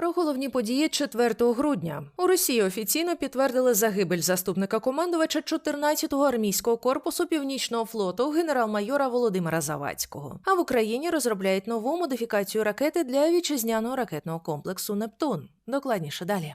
Про головні події 4 грудня у Росії офіційно підтвердили загибель заступника командувача 14-го армійського корпусу північного флоту генерал-майора Володимира Завадського. А в Україні розробляють нову модифікацію ракети для вітчизняного ракетного комплексу Нептун. Докладніше далі.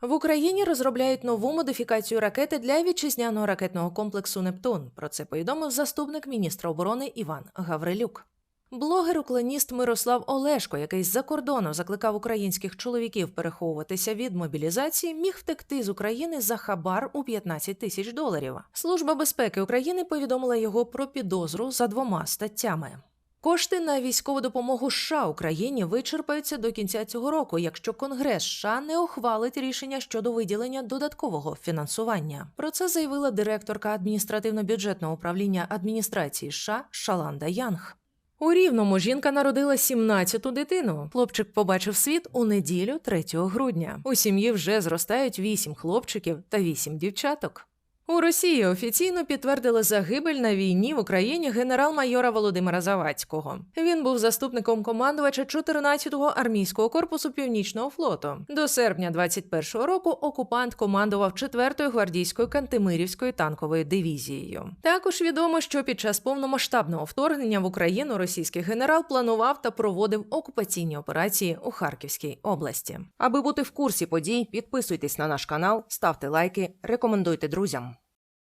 В Україні розробляють нову модифікацію ракети для вітчизняного ракетного комплексу Нептун. Про це повідомив заступник міністра оборони Іван Гаврилюк. Блогер-уклоніст Мирослав Олешко, який з-за кордону закликав українських чоловіків переховуватися від мобілізації, міг втекти з України за хабар у 15 тисяч доларів. Служба безпеки України повідомила його про підозру за двома статтями. Кошти на військову допомогу США Україні вичерпаються до кінця цього року, якщо Конгрес США не ухвалить рішення щодо виділення додаткового фінансування. Про це заявила директорка адміністративно-бюджетного управління адміністрації США Шаланда Янг. У рівному жінка народила 17-ту дитину. Хлопчик побачив світ у неділю 3 грудня. У сім'ї вже зростають 8 хлопчиків та 8 дівчаток. У Росії офіційно підтвердили загибель на війні в Україні генерал-майора Володимира Завадського. Він був заступником командувача 14-го армійського корпусу Північного флоту. До серпня 21-го року окупант командував 4-ю гвардійською Кантемирівською танковою дивізією. Також відомо, що під час повномасштабного вторгнення в Україну російський генерал планував та проводив окупаційні операції у Харківській області. Аби бути в курсі подій, підписуйтесь на наш канал, ставте лайки, рекомендуйте друзям.